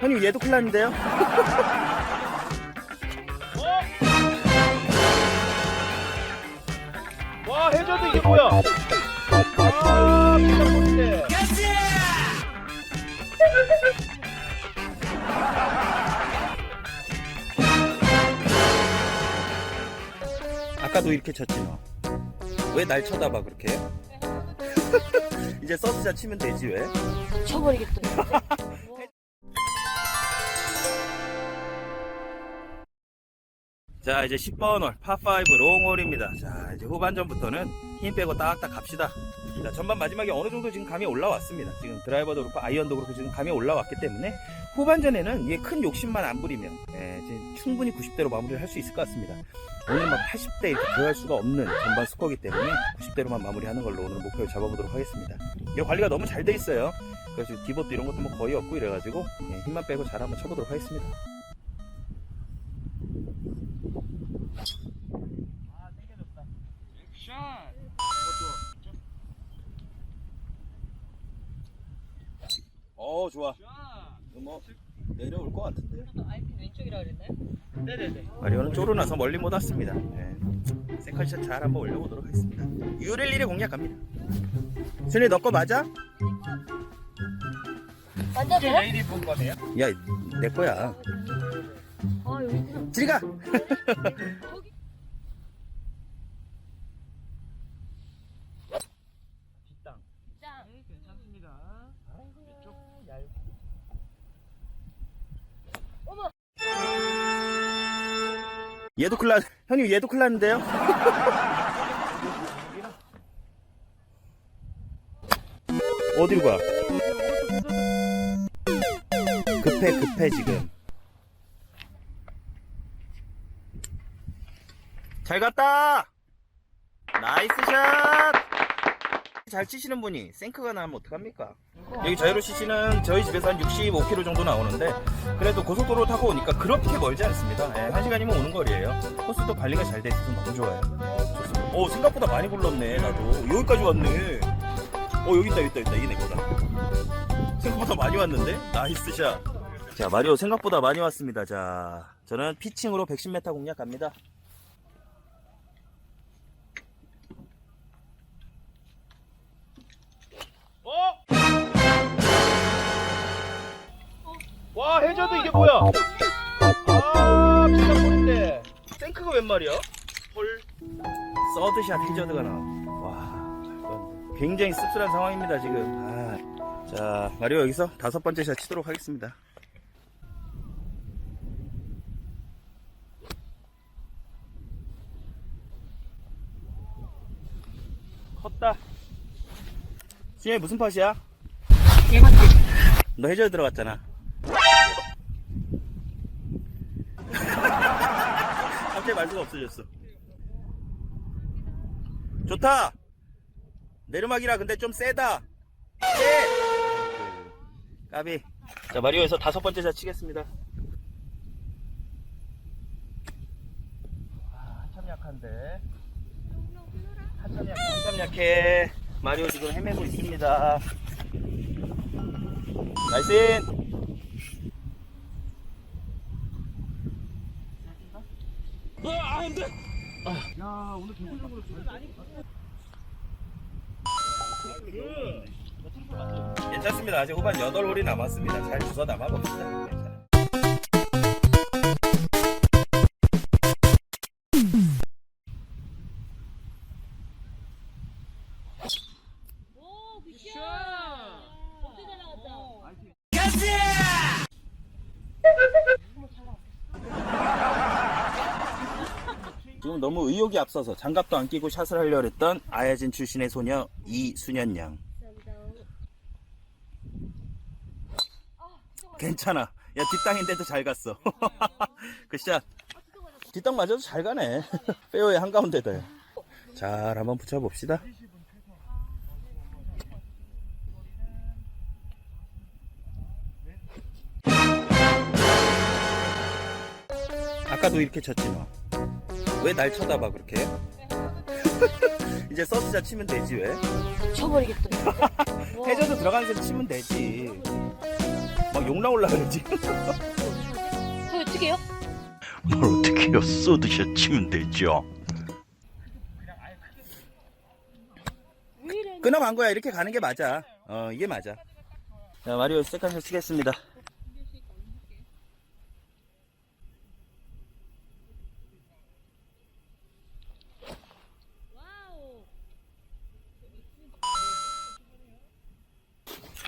형님 얘도 클라인데요? 와 해저드 이게 뭐야? 아, 미쳤는데. 아까도 이렇게 쳤지 너. 왜 날 쳐다봐 그렇게? 이제 서스샷 치면 되지 왜? 쳐버리겠다. 자 이제 10번 홀 파5 롱홀입니다. 자 이제 후반전부터는 힘 빼고 딱딱 갑시다. 자 전반 마지막에 어느 정도 지금 감이 올라왔습니다. 지금 드라이버도 그렇고 아이언도 그렇고 지금 감이 올라왔기 때문에 후반전에는 이게 큰 욕심만 안 부리면 예, 충분히 90대로 마무리를 할 수 있을 것 같습니다. 오늘 막 80대 이렇게 들어갈 수가 없는 전반 스코어기 때문에 90대로만 마무리하는 걸로 오늘 목표를 잡아보도록 하겠습니다. 이 관리가 너무 잘 돼 있어요. 그래서 디봇도 이런 것도 뭐 거의 없고 이래가지고 예, 힘만 빼고 잘 한번 쳐보도록 하겠습니다 어 좋아 이거 뭐 내려올 것 같은데 알핀 왼쪽이라 그랬나요? 네네네. 마리오는 쪼로나서 멀리 못 왔습니다 네. 세컨샷 잘 한번 올려보도록 하겠습니다 유렐리를 공략 갑니다 순이 너거 맞아? 맞아 이게 돼? 레이디 본 거네요? 야 내 거야 아 여기 지리가 얘도 클라 형님 얘도 클라인데요? 어디로 가? 급해 급해 지금 잘 갔다 나이스 샷! 잘 치시는 분이 생크가 나면 어떡합니까? 여기 자유로 CC는 저희 집에서 한 65km 정도 나오는데 그래도 고속도로 타고 오니까 그렇게 멀지 않습니다. 네, 한 시간이면 오는 거리예요. 코스도 관리가 잘 돼 있어서 너무 좋아요. 좋습니다. 오 생각보다 많이 굴렀네 나도 여기까지 왔네. 어 여기 있다 여기 있다 여기 있다 이게 내 거다. 생각보다 많이 왔는데 나이스 샷. 자 마리오 생각보다 많이 왔습니다. 자 저는 피칭으로 110m 공략 갑니다. 와 해저드 이게 뭐야? 아 미쳤는데. 생크가 웬 말이야? 헐. 서드샷 해저드가 나와. 와, 이건 굉장히 씁쓸한 상황입니다, 지금. 아. 자, 마리오 여기서 다섯 번째 샷 치도록 하겠습니다. 컸다. 수현이 무슨 팟이야? 너 해저드 들어갔잖아. 갑자기 말수가 없어졌어. 좋다. 내리막이라 근데 좀 세다. 세. 까비. 자 마리오에서 다섯 번째 샷 치겠습니다. 아, 한참 약한데. 한참 약해. 한참 약해. 마리오 지금 헤매고 있습니다. 나이스. 야 오늘 기본적으로 괜찮습니다. 아직 후반 8홀이 남았습니다. 잘 주워 담아봅시다. 의욕이 앞서서 장갑도 안 끼고 샷을 하려고 했던 아야진 출신의 소녀 이순연 양. 괜찮아. 야 뒷땅인데도 잘 갔어. 그 샷. 뒷땅 맞아도 잘 가네. 페어의 한가운데다. 잘 한번 붙여봅시다. 아까도 이렇게 쳤지 너. 왜 날 쳐다봐 그렇게? 이제 서스샷 치면 되지 왜? 쳐버리겠다. 해저드 들어가는 데 치면 되지. 막 욕 나올라 지금. 저 어떻게 해요? 뭘 어떻게 해요? 쏘드셔 치면 되죠. 끊어간 거야. 이렇게 가는 게 맞아. 어, 이게 맞아. 자, 마리오 세컨샷 치겠습니다.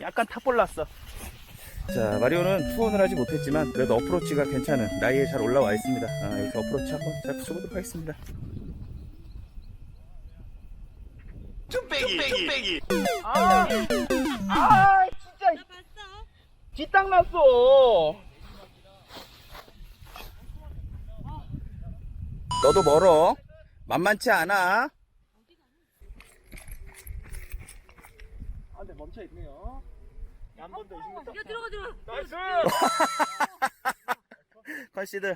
약간 탑볼 났어. 자, 마리오는 투혼을 하지 못했지만 그래도 어프로치가 괜찮은 라이에 잘 올라와 있습니다. 아, 여기서 어프로치 한번 잘 붙여보도록 하겠습니다. 쭈빼기, 쭈빼기. 아, 아 진짜 나 봤어. 뒷땅 났어. 너도 멀어. 만만치 않아. 아, 근데 멈춰 있네요. 한번더 있습니다. 야 들어가 들어가. 나이스. 컨시드.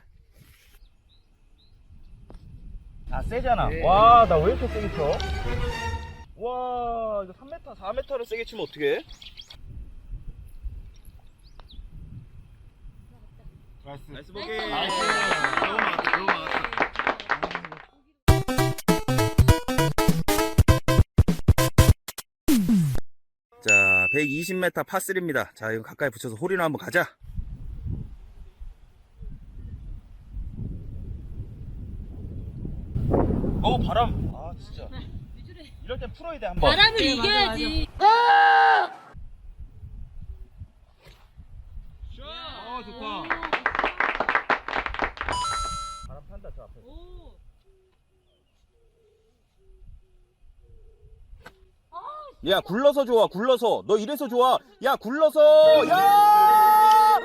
아, 세잖아. 네. 와, 나 왜 이렇게 세게 쳐? 와, 이거 3m, 4m를 세게 치면 어떡해? 나이스. 나이스 보기. 나이스. 너무 나왔다, 너무 나왔다. 120m 파3입니다. 자, 이거 가까이 붙여서 홀이나 한번 가자. 어, 바람. 아, 진짜. 이럴 땐 풀어야 돼, 한 번. 바람을 이겨야지. 어, 좋다. 바람 판다, 저 앞에. 오. 야, 굴러서 좋아, 굴러서. 너 이래서 좋아. 야, 굴러서. 야!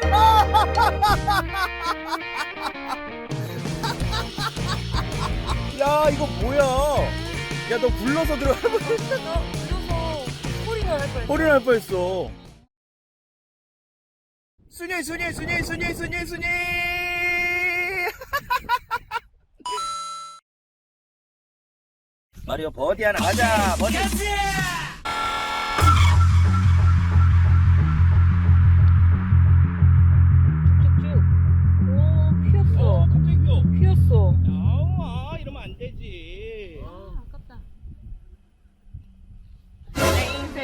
야, 이거 뭐야? 야, 너 굴러서 들어가. 너 그래서 홀이나 할 뻔. 홀이 날 뻔했어. 순이, 순이, 순이, 순이, 순이, 순이. 마리오 버디 하나 가자. 버디. 쭉쭉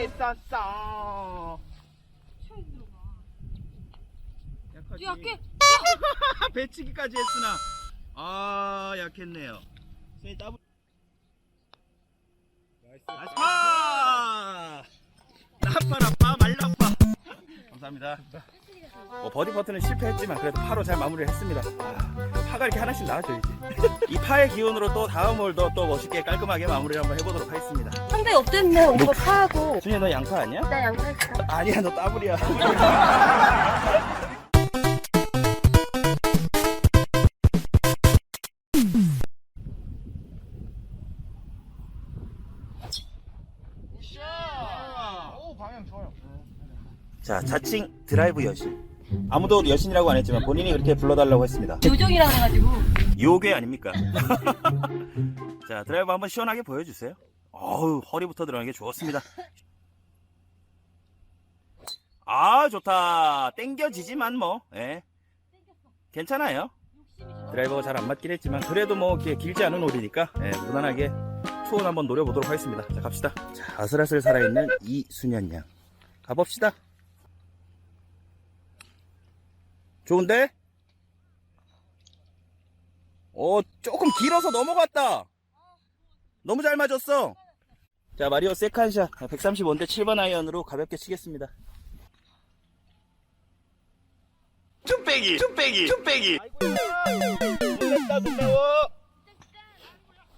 있었어. 약하지. 약해. 배치기까지 했으나 아 약했네요. 세 더블. 나이스. 나이스 파! 나빠라빠 말라빠. 감사합니다. 뭐 버디 버튼은 실패했지만 그래도 파로 잘 마무리를 했습니다. 아, 파가 이렇게 하나씩 나와줘야지. 이 파의 기운으로 또 다음 홀도 또 멋있게 깔끔하게 마무리를 한번 해보도록 하겠습니다. 상대 없댔네. 오빠 파하고. 준이 너 양파 아니야? 나 양파 했어. 아니야 너 따블이야. 방향 좋아요. 자 자칭 드라이브 여신. 아무도 여신이라고 안 했지만 본인이 그렇게 불러달라고 했습니다. 요정이라 그래가지고. 요괴 아닙니까? 자, 드라이브 한번 시원하게 보여주세요. 어우, 허리부터 들어가는 게 좋습니다. 아, 좋다. 땡겨지지만 뭐, 예. 괜찮아요. 드라이버가 잘 안 맞긴 했지만, 그래도 뭐, 이렇게 길지 않은 홀이니까, 예, 무난하게 초원 한번 노려보도록 하겠습니다. 자, 갑시다. 자, 아슬아슬 살아있는 이순현 양. 가봅시다. 좋은데? 어, 조금 길어서 넘어갔다. 너무 잘 맞았어. 자, 마리오 세컨샷 135인데 7번 아이언으로 가볍게 치겠습니다. 쭈빼기, 쭈빼기, 쭈빼기. 놀랬다, 놀래워.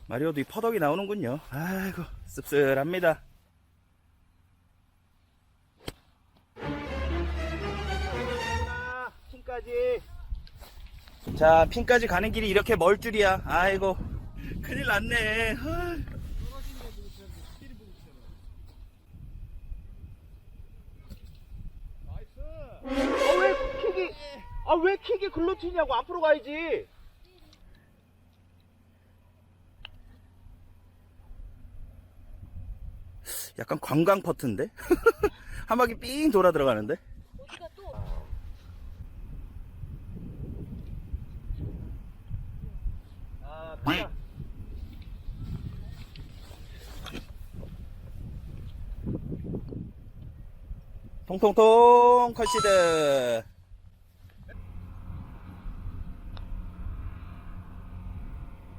마리오도 이 퍼덕이 나오는군요. 아이고, 씁쓸합니다. 아, 핀까지. 자, 핀까지 가는 길이 이렇게 멀 줄이야. 아이고, 큰일 났네. 아. 아, 왜 킥이, 아, 왜 킥이 글로 튀냐고. 앞으로 가야지. 약간 관광 퍼트인데? 한 바퀴 삥 돌아 들어가는데? 통통통 컬시드.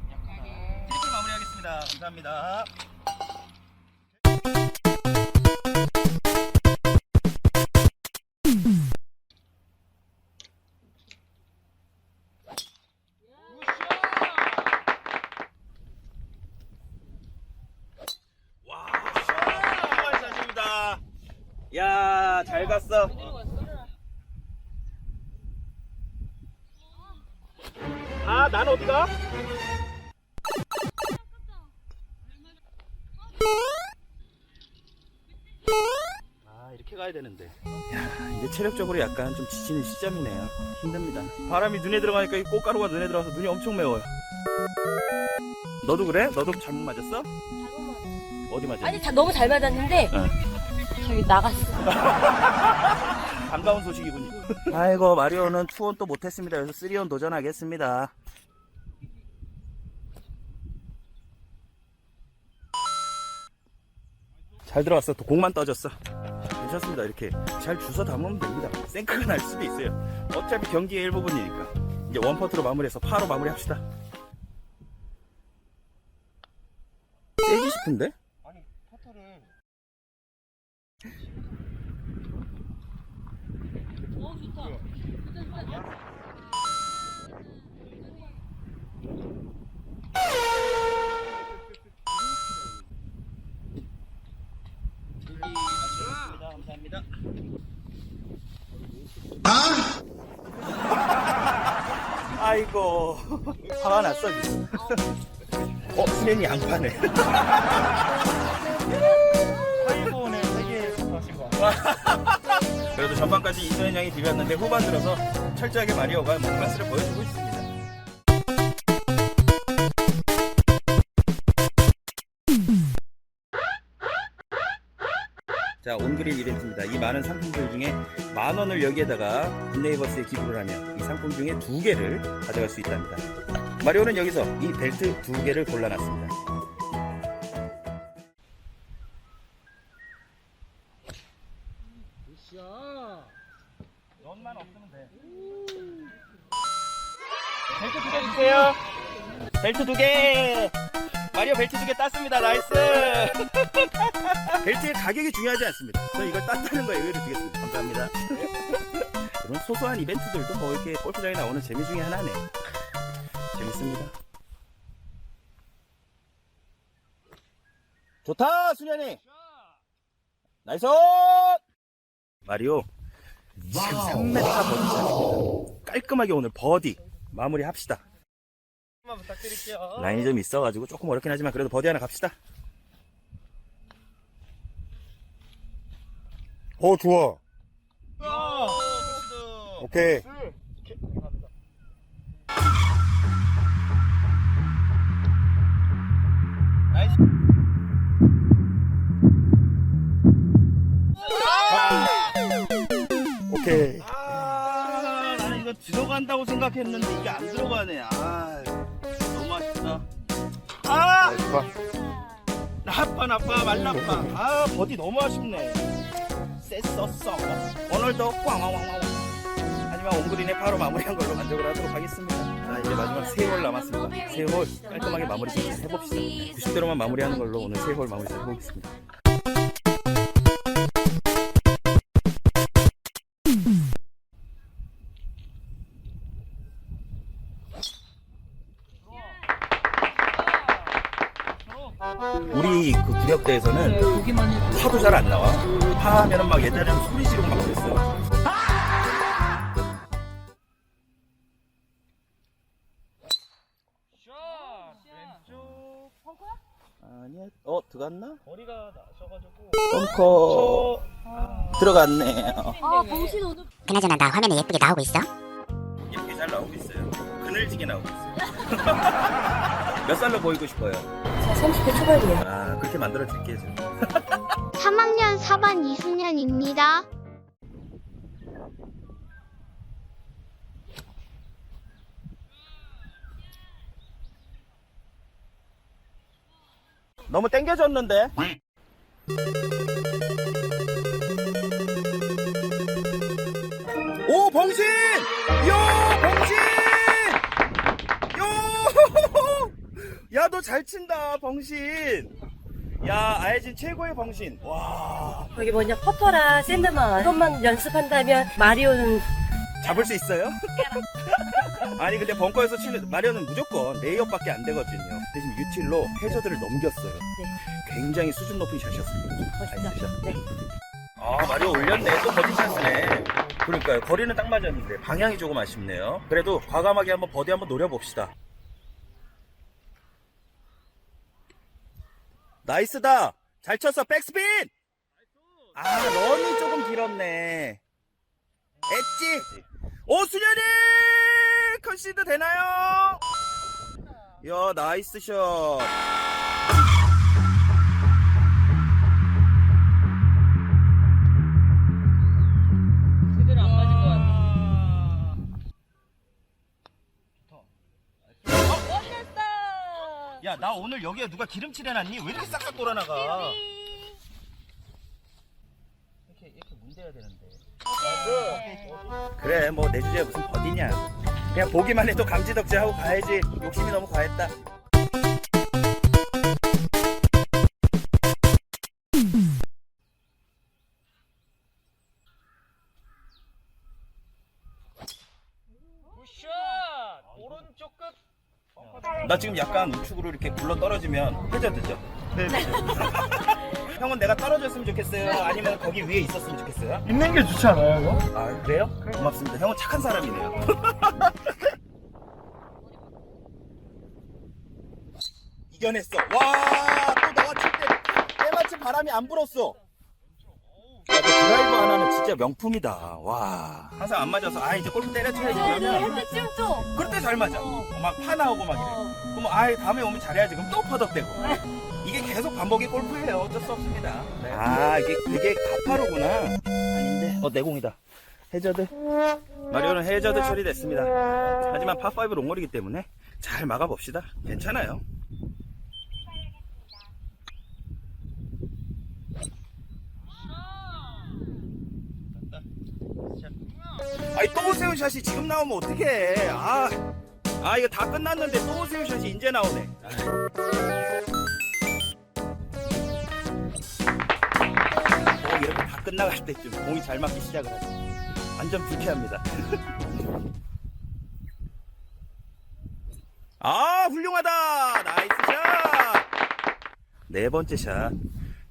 이렇게. 마무리하겠습니다. 감사합니다. 갔어. 아, 난 어디가? 아, 이렇게 가야 되는데. 야, 이제 체력적으로 약간 좀 지치는 시점이네요. 힘듭니다. 바람이 눈에 들어가니까 이 꽃가루가 눈에 들어가서 눈이 엄청 매워요. 너도 그래? 너도 잘못 맞았어? 어디 맞았어? 아니 다 너무 잘 맞았는데 응. 저기 나갔어. 반가운 소식이군요. 아이고, 마리오는 투온 또 못했습니다. 그래서 쓰리온 도전하겠습니다. 잘 들어왔어. 또 공만 떠졌어. 괜찮습니다. 이렇게 잘 주워 담으면 됩니다. 생크가 날 수도 있어요. 어차피 경기의 일부분이니까. 이제 원퍼트로 마무리해서 파로 마무리합시다. 세지 싶은데? 아니, 퍼터를. 어 좋다. 감사합니다. 아이고 화가 났어 지금. 어 수련이 양파네. 화일본에 세개 하신 거. 전반까지 이소연 양이 비볐는데 후반 들어서 철저하게 마리오가 뭐 클래스를 보여주고 있습니다. 자, 온그린 이벤트입니다. 이 많은 상품들 중에 만 원을 여기에다가 굿네이버스에 기부를 하면 이 상품 중에 두 개를 가져갈 수 있답니다. 마리오는 여기서 이 벨트 두 개를 골라놨습니다. 연만 없으면 돼. 벨트 두 개 주세요. 벨트 두 개! 마리오 벨트 두 개 땄습니다. 나이스! 벨트의 가격이 중요하지 않습니다. 저 이걸 땄다는 거에 의의를 두겠습니다. 감사합니다. 이런 소소한 이벤트들도 뭐 이렇게 골프장에 나오는 재미 중에 하나네. 재밌습니다. 좋다, 수련이! 나이스! 마리오, 지금 3m 버디. 깔끔하게 오늘 버디 마무리 합시다. 라인이 좀 있어가지고 조금 어렵긴 하지만 그래도 버디 하나 갑시다. 어 좋아 야! 오케이. 나이스. 들어간다고 생각했는데 이게 안 들어가네. 아, 너무 아쉽다. 아, 나이스 나빠, 나빠, 말나빠. 아, 버디 너무 아쉽네. 쎄썼어. 오늘도 꽝왕왕왕. 하지만 온그린에 바로 마무리한 걸로 만족을 하도록 하겠습니다. 자, 이제 마지막 세홀 남았습니다. 세홀 깔끔하게 마무리 좀 해봅시다. 90대로만 마무리하는 걸로 오늘 세홀 마무리 좀 해보겠습니다. 해도 파도 잘 안 나와. 파하면은 막 옛날에는 소리 지르고 막 그랬어. 샷! 왼쪽. 아니야. 어, 들어갔나? 머리가 나셔가지고. 벙커 들어갔네 요. 아 당신 오늘 그나저나 나 화면에 예쁘게 나오고 있어? 예쁘게 잘 나오고 있어요. 그늘지게 나오고 있어요. 몇 살로 보이고 싶어요? 자 30대 초반이에요. 아, 그렇게 만들어 줄게요. 지금. 3학년 4반 이승현입니다. 너무 땡겨졌는데? 오 봉신 요 봉신 요 야 너 잘 친다 봉신 야 아예진 최고의 봉신 와 여기 뭐냐 퍼터랑 샌드만 이것만 연습한다면 마리오는 잡을 수 있어요? 아니 근데 벙커에서 치는 마리오는 무조건 레이업밖에 안 되거든요. 대신 유틸로 해저드를 넘겼어요. 굉장히 수준 높은 샷이었습니다. 멋있다. 나이스 샷. 네. 아 마리오 올렸네 또 버디 찬스네. 그러니까요 거리는 딱 맞았는데 방향이 조금 아쉽네요. 그래도 과감하게 한번 버디 한번 노려봅시다. 나이스다. 잘 쳤어 백스핀. 아 런이 조금 길었네. 엣지. 오 수련이 컨시드 되나요? 야 나이스 샷. 야 나 오늘 여기에 누가 기름칠 해놨니? 왜 이렇게 싹싹 돌아나가? 이렇게 이렇게 문대야 되는데. 그래 뭐 내 주제에 무슨 버디냐. 그냥 보기만 해도 감지덕지하고 가야지. 욕심이 너무 과했다. 나 지금 약간 우측으로 이렇게 굴러 떨어지면 해저드죠? 네. 형은 내가 떨어졌으면 좋겠어요? 아니면 거기 위에 있었으면 좋겠어요? 있는 게 좋지 않아요, 이거? 아 그래요? 고맙습니다. 형은 착한 사람이네요. 이겨냈어. 와, 또칠때 때마침 바람이 안 불었어. 드라이버 하나는 진짜 명품이다. 와. 항상 안 맞아서 아 이제 골프 때려쳐야지 그러면 할때 또 그럴 때 잘 맞아. 막파 나오고 막 이래. 그럼 아예 다음에 오면 잘해야지. 그럼 또 퍼덕대고. 이게 계속 반복이 골프예요. 어쩔 수 없습니다. 아 이게 되게 가파르구나. 아닌데. 어 내공이다. 해저드. 마리오는 해저드 처리됐습니다. 하지만 파5 롱홀이기 때문에 잘 막아봅시다. 괜찮아요. 아이 또 오세훈 샷이 지금 나오면 어떡해. 아, 아 이거 다 끝났는데 또 오세훈 샷이 이제 나오네. 꼭 이렇게 다 끝나갈 때쯤 공이 잘 맞기 시작을 하죠. 완전 불쾌합니다. 아 훌륭하다 나이스 샷네 번째 샷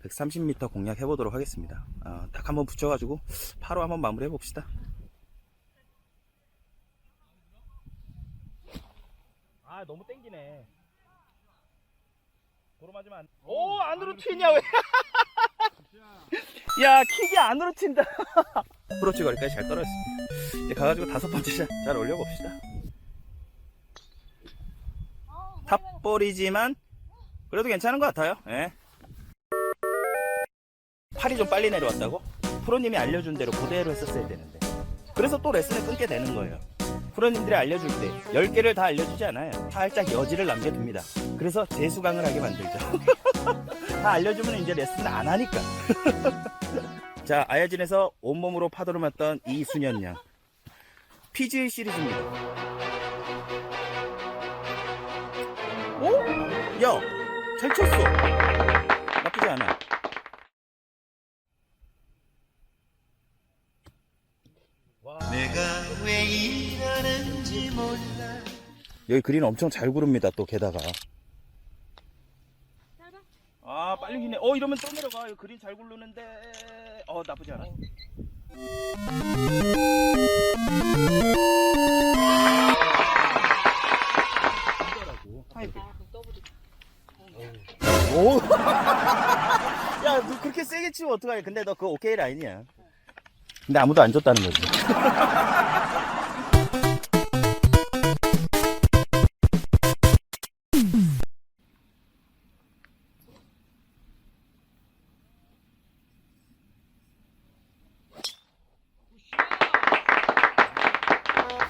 130m 공략 해보도록 하겠습니다 아, 딱 한번 붙여가지고 바로 한번 마무리 해봅시다 너무 땡기네 도로 맞으면 안... 오, 안으로 튀냐, 왜? 야, 킥이 안으로 튄다. 프로치 거리까지 잘 떨어졌습니다 이제 가가지고 다섯 번째 샷 잘 올려봅시다 탑볼이지만 그래도 괜찮은 것 같아요 예. 팔이 좀 빨리 내려왔다고? 프로님이 알려준 대로 그대로 했었어야 되는데 그래서 또 레슨을 끊게 되는 거예요 프로님들이 알려줄 때 10개를 다 알려주지 않아요 살짝 여지를 남겨둡니다 그래서 재수강을 하게 만들죠 다 알려주면 이제 레슨을 안 하니까 자 아야진에서 온몸으로 파도를 맞던 이순현 양 PGA 시리즈입니다 오? 야, 잘 쳤어. 나쁘지 않아. 여기 그린 엄청 잘 구릅니다. 또 게다가. 아 빨리 기네. 어 이러면 또 내려가. 여기 그린 잘 굴르는데. 어 나쁘지 않아. 오. 야, 너 그렇게 세게 치면 어떡하냐. 근데 너 그거 오케이 라인이야. 근데 아무도 안 줬다는 거지.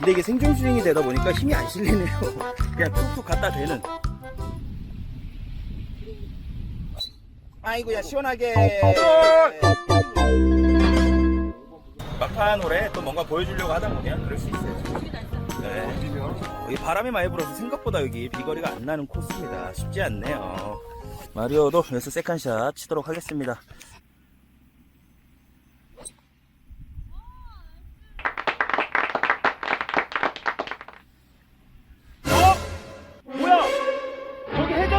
근데 이게 생존 스윙이 되다 보니까 힘이 안 실리네요. 그냥 툭툭 갖다 대는. 아이고야 시원하게. 막판 홀에 또 뭔가 보여주려고 하다 보면 그럴 수 있어요. 네. 바람이 많이 불어서 생각보다 여기 비거리가 안 나는 코스입니다. 쉽지 않네요. 마리오도 여기서 세컨샷 치도록 하겠습니다.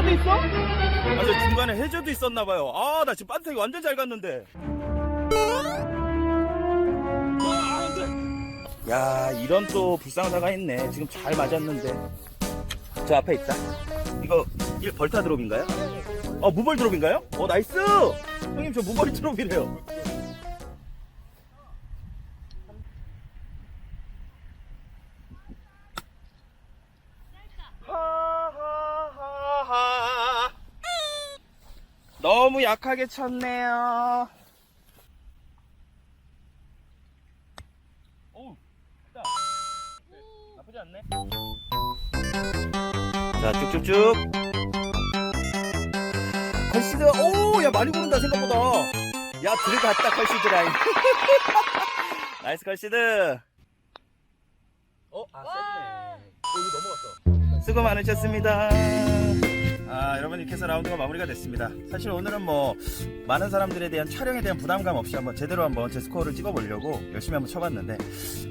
해저드 있어? 아, 저 중간에 해저도 있었나봐요. 아, 나 지금 반짝이 완전 잘 갔는데. 야, 이런 또 불상사가 있네. 지금 잘 맞았는데. 저 앞에 있다. 이거, 이 벌타 드롭인가요? 어, 무벌 드롭인가요? 어, 나이스! 형님, 저 무벌 드롭이래요. 약하게 쳤네요. 오, 됐다. 나쁘지 않네. 자, 쭉쭉쭉. 컬시드, 오, 야, 많이 구른다, 생각보다. 야, 들어갔다, 컬시드 라인. 나이스 컬시드. 어, 아, 셌네. 어, 이거 넘어갔어. 수고 많으셨습니다. 아, 여러분 이렇게 해서 라운드가 마무리가 됐습니다. 사실 오늘은 뭐 많은 사람들에 대한 촬영에 대한 부담감 없이 한번 제대로 한번 제 스코어를 찍어보려고 열심히 한번 쳐봤는데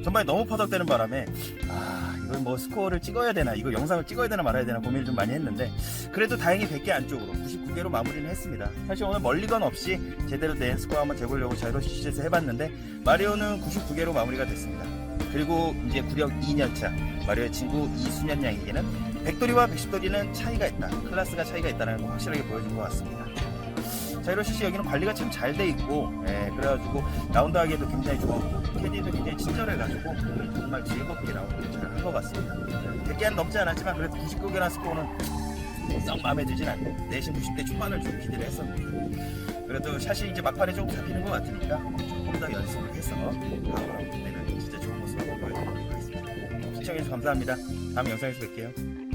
전반에 너무 퍼덕되는 바람에 아 이걸 뭐 스코어를 찍어야 되나 이거 영상을 찍어야 되나 말아야 되나 고민을 좀 많이 했는데 그래도 다행히 100개 안쪽으로 99개로 마무리는 했습니다. 사실 오늘 멀리건 없이 제대로 된 스코어 한번 재보려고 자이로 CC에서 해봤는데 마리오는 99개로 마무리가 됐습니다. 그리고 이제 구력 2년차 마리오의 친구 이수년 양에게는 100도리와 110도리는 차이가 있다. 클래스가 차이가 있다는 거 확실하게 보여준 것 같습니다. 자이로 CC 여기는 관리가 참 잘 돼 있고, 예, 그래가지고 라운드 하기에도 굉장히 좋았고, 캐디도 굉장히 친절해가지고 정말 즐겁게 라운드를 잘 한 것 같습니다. 100개는 넘지 않았지만 그래도 99개나 스코어는 썩 마음에 들진 않고 내신 90대 초반을 좀 기대를 했었는데 그래도 샷이 이제 막판에 조금 잡히는 것 같으니까 조금 더 연습을 해서 다음 라운드 때는 진짜 좋은 모습 한번 보여드리도록 하겠습니다. 시청해주셔서 감사합니다. 다음 영상에서 뵐게요.